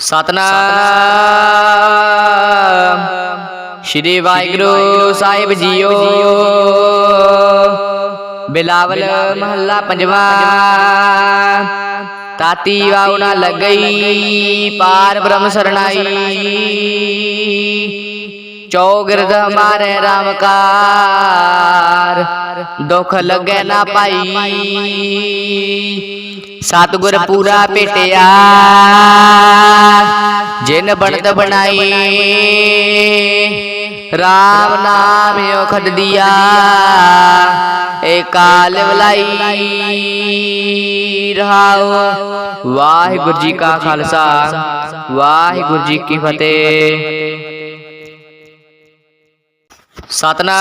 ਸਤਨਾਮ। ਸ਼੍ਰੀ ਵਾਹਿਗੁਰੂ ਸਾਹਿਬ ਜੀਓ। ਬਿਲਾਵਲ ਮਹੱਲਾ ਪੰਜਵਾ। ਤਾਤੀ ਵਾਉ ਨਾ ਲੱਗਈ, ਪਾਰ ਬ੍ਰਹਮ ਸਰਣਾਈ। ਚੌਗਿਰਦ ਹਮਾਰੇ ਰਾਮ ਕਾਰ ਦੁਖ ਲੱਗੈ ਨਾ ਪਾਈ ਸਤਿਗੁਰ ਪੂਰਾ ਭੇਟਿਆ। ਜਿਨ ਬਣਤ ਬਣਾਈ। RAM ਨਾਮ ਔਖਦ ਦਿਆ ਏ ਕਾਲ ਵਲਾਈ। ਰਹਾਉ ਵਾਹਿਗੁਰੂ ਜੀ ਕਾ ਖਾਲਸਾ। ਵਾਹਿਗੁਰੂ ਜੀ ਕੀ ਫਤਿਹ। ਸਤਨਾਮ।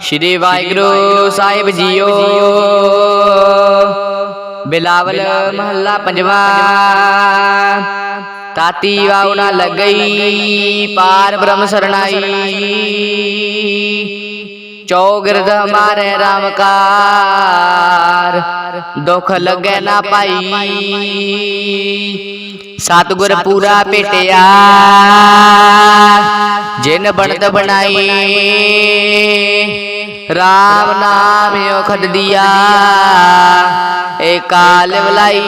ਸ਼੍ਰੀ ਵਾਹਿਗੁਰੂ ਸਾਹਿਬ ਜੀਓ। ਬਿਲਾਵਲ ਮਹੱਲਾ ਪੰਜਵਾ। ਤਾਤੀ ਵਾਉ ਨਾ ਲੱਗਈ, ਪਾਰ ਬ੍ਰਹਮ ਸਰਣਾਈ। ਚੌਗਿਰਦ ਹਮਾਰੇ ਰਾਮ ਕਾਰ ਦੁਖ ਲੱਗੈ ਨਾ ਪਾਈ ਸਤਿਗੁਰ ਪੂਰਾ ਭੇਟਿਆ ਜਿਨ ਬਣਤ ਬਣਾਈ। RAM ਨਾਮ ਔਖਦ ਦਿਆ ਏ ਕਾਲ ਵਲਾਈ।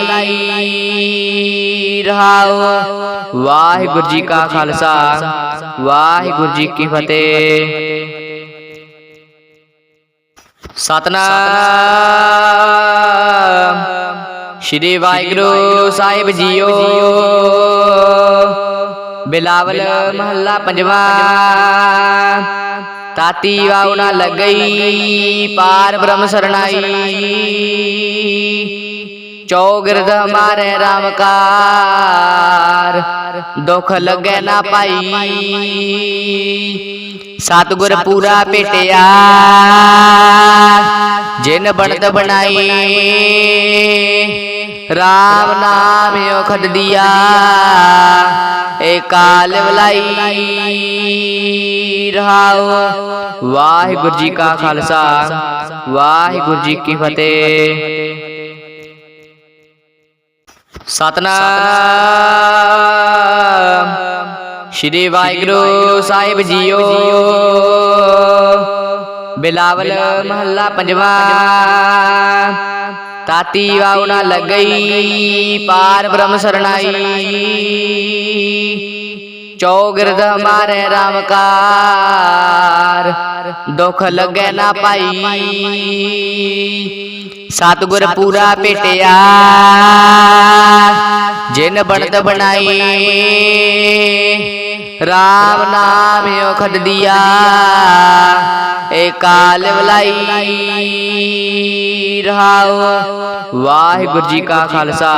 ਰਹਾਉ ਵਾਹਿਗੁਰੂ ਜੀ ਕਾ ਖਾਲਸਾ। ਵਾਹਿਗੁਰੂ ਜੀ ਕੀ ਫਤਿਹ। ਸਤਨਾਮ। ਸ਼੍ਰੀ ਵਾਹਿਗੁਰੂ ਸਾਹਿਬ ਜੀਓ। ਬਿਲਾਵਲ ਮਹੱਲਾ ਪੰਜਵਾ। ਤਾਤੀ ਵਾਉ ਨਾ ਲੱਗਈ, ਪਾਰ ਬ੍ਰਹਮ ਸਰਣਾਈ। ਚੌਗਿਰਦ ਹਮਾਰੇ ਰਾਮ ਕਾਰ ਦੁਖ ਲੱਗੇ ਨਾ ਪਾਈ। ਸਤਿਗੁਰ ਪੂਰਾ ਭੇਟਿਆ ਜਿਨ ਬਣਤ ਬਣਾਈ RAM ਨਾਮ ਔਖਦ ਦਿਆ ਏ ਕਾਲ ਵਲਾਈ। ਰਹਾਉ ਵਾਹਿਗੁਰੂ ਜੀ ਕਾ ਖਾਲਸਾ। ਵਾਹਿਗੁਰੂ ਜੀ ਕੀ ਫਤਿਹ। ਸਤਨਾਮ। ਸ਼੍ਰੀ ਵਾਹਿਗੁਰੂ ਸਾਹਿਬ ਜੀਓ। ਬਿਲਾਵਲ ਮਹੱਲਾ ਪੰਜਵਾ। ਤਾਤੀ ਵਾਉ ਨਾ ਲੱਗਈ, ਪਾਰ ਬ੍ਰਹਮ ਸਰਣਾਈ। ਚੌਗਿਰਦ ਹਮਾਰੇ ਰਾਮ ਕਾਰ ਦੁਖ ਲੱਗੇ ਨਾ ਪਾਈ। ਸਤਿਗੁਰ ਪੂਰਾ ਭੇਟਿਆ, ਜਿਨ ਬਣਤ ਬਣਾਈ। RAM ਨਾਮ ਔਖਦ ਦਿਆ ਏ ਕਾਲ ਵਲਾਈ ਰਹਾਉ। ਵਾਹਿਗੁਰੂ ਜੀ ਕਾ ਖਾਲਸਾ,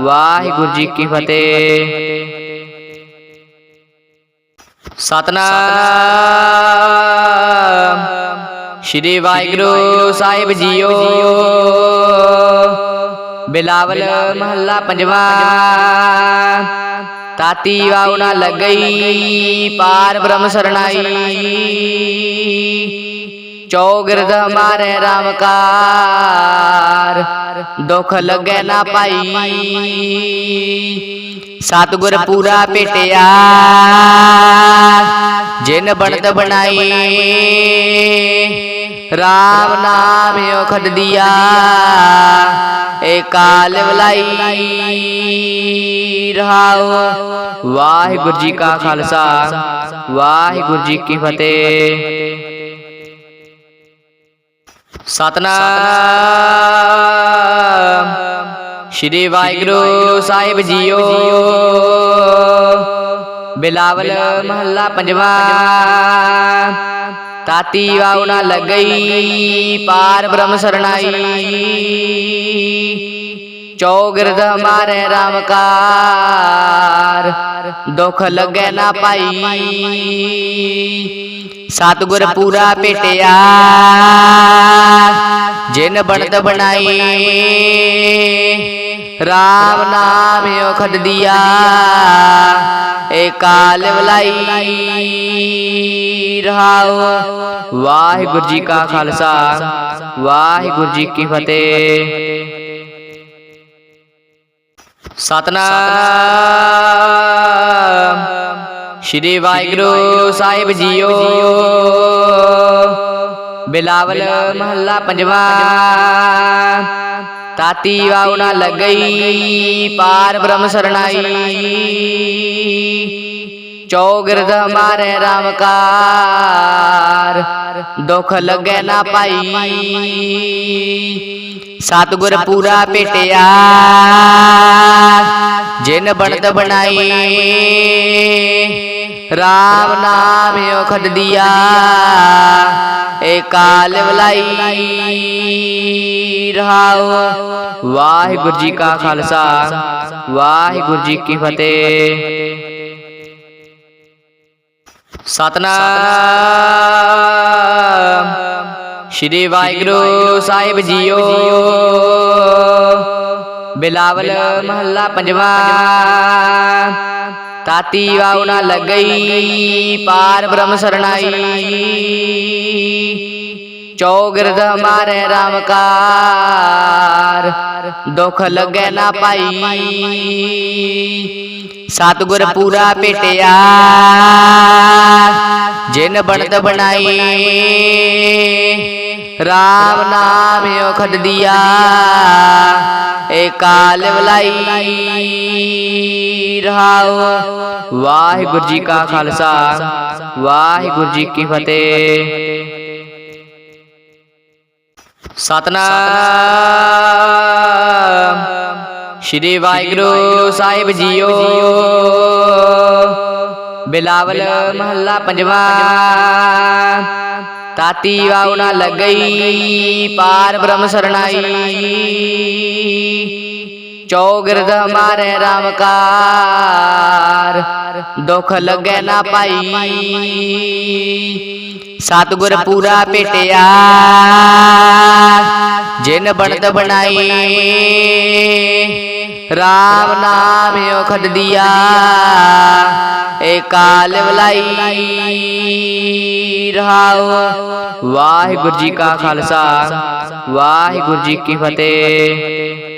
ਵਾਹਿਗੁਰੂ ਜੀ ਕੀ ਫਤਿਹ। ਸਤਨਾਮ ਸ਼੍ਰੀ ਵਾਹਿਗੁਰੂ ਸਾਹਿਬ ਜੀਓ। ਬਿਲਾਵਲ ਮਹੱਲਾ ਪੰਜਵਾ। ਤਾਤੀ ਵਾਉ ਨਾ ਲੱਗਈ ਪਾਰ ਬ੍ਰਹਮ ਸਰਣਾਈ। ਚੌਗਿਰਦ ਹਮਾਰੇ ਰਾਮ ਕਾਰ ਦੁਖ ਲੱਗੈ ਨਾ ਪਾਈ। ਸਤਿਗੁਰ ਪੂਰਾ ਭੇਟਿਆ ਜਿਨ ਬਣਤ ਬਣਾਈ। RAM ਨਾਮ ਔਖਦ ਦਿਆ ਏ ਕਾਲ ਵਲਾਈ ਰਹਾਉ। ਵਾਹਿਗੁਰੂ ਜੀ ਕਾ ਖਾਲਸਾ, ਵਾਹਿਗੁਰੂ ਜੀ ਕੀ ਫਤਿਹ। ਸਤਨਾਮ। ਸ਼੍ਰੀ ਵਾਹਿਗੁਰੂ ਸਾਹਿਬ ਜੀਓ। ਬਿਲਾਵਲ ਮਹੱਲਾ ਪੰਜਵਾ। ਤਾਤੀ ਵਾਉ ਨਾ ਲੱਗਈ ਪਾਰ ਬ੍ਰਹਮ ਸਰਣਾਈ। ਚੌਗਿਰਦ ਹਮਾਰੇ ਰਾਮ ਕਾਰ ਦੁਖ ਲੱਗੈ ਨਾ ਪਾਈ। ਸਤਿਗੁਰ ਪੂਰਾ ਭੇਟਿਆ। ਜਿਨ ਬਣਤ ਬਣਾਈ। RAM ਨਾਮ ਔਖਦ ਦਿਆ ਏ ਕਾਲ ਵਲਾਈ ਰਹਾਉ। ਵਾਹਿਗੁਰੂ ਜੀ ਕਾ ਖਾਲਸਾ। ਵਾਹਿਗੁਰੂ ਜੀ ਕੀ ਫਤਿਹ। ਸਤਨਾਮ। ਸ਼੍ਰੀ ਵਾਹਿਗੁਰੂ ਸਾਹਿਬ ਜੀਓ। ਬਿਲਾਵਲ ਮਹੱਲਾ ਪੰਜਵਾ। ਤਾਤੀ ਵਾਉ ਨਾ ਲੱਗਈ ਪਾਰ ਬ੍ਰਹਮ ਸਰਣਾਈ। ਚੌਗਿਰਦ ਹਮਾਰੇ ਰਾਮ ਕਾਰ ਦੁਖ ਲੱਗੇ ਨਾ ਪਾਈ। ਸਤਿਗੁਰ ਪੂਰਾ ਭੇਟਿਆ ਜਿਨ ਬਣਤ ਬਣਾਈ। RAM ਨਾਮ ਔਖਦ ਦਿਆ ਕਾਲ ਵਲਾਈ ਰਹਾਉ ਵਾਹਿਗੁਰੂ ਜੀ ਕਾ ਖਾਲਸਾ। ਵਾਹਿਗੁਰੂ ਜੀ ਕੀ ਫਤਿਹ। ਸਤਨਾਮ। ਸ਼੍ਰੀ ਵਾਹਿਗੁਰੂ ਸਾਹਿਬ ਜੀਓ। ਬਿਲਾਵਲ ਮਹੱਲਾ ਪੰਜਵਾ। ਤਾਤੀ ਵਾਉ ਨਾ ਲੱਗਈ ਪਾਰ ਬ੍ਰਹਮ ਸਰਣਾਈ। ਚੌਗਿਰਦ ਹਮਾਰੇ ਰਾਮ ਕਾਰ ਦੁਖ ਲੱਗੇ ਨਾ ਪਾਈ। ਸਤਿਗੁਰ ਪੂਰਾ ਭੇਟਿਆ ਜਿਨ ਬਣਤ ਬਣਾਈ। RAM ਨਾਮ ਔਖਦ ਦਿਆ ਏ ਕਾਲ ਵਲਾਈ। ਰਹਾਉ ਵਾਹਿਗੁਰੂ ਜੀ ਕਾ ਖਾਲਸਾ। ਵਾਹਿਗੁਰੂ ਜੀ ਕੀ ਫਤਿਹ। ਸਤਨਾਮ। ਸ਼੍ਰੀ ਵਾਹਿਗੁਰੂ ਸਾਹਿਬ ਜੀਓ। ਬਿਲਾਵਲ ਮਹੱਲਾ ਪੰਜਵਾ। ਤਾਤੀ ਵਾਉ ਨਾ ਲੱਗਈ, ਪਾਰ ਬ੍ਰਹਮ ਸਰਣਾਈ। ਚੌਗਿਰਦ ਹਮਾਰੇ ਰਾਮ ਕਾਰ, ਦੁਖ ਲੱਗੇ ਨਾ ਪਾਈ। ਸਤਿਗੁਰ ਪੂਰਾ ਭੇਟਿਆ ਜਿਨ ਬਣਤ ਬਣਾਈ। RAM ਨਾਮ ਔਖਦ ਦਿਆ ਏ ਕਾਲ ਵਲਾਈ। ਰਹਾਉ ਵਾਹਿਗੁਰੂ ਜੀ ਕਾ ਖਾਲਸਾ। ਵਾਹਿਗੁਰੂ ਜੀ ਕੀ ਫਤਿਹ।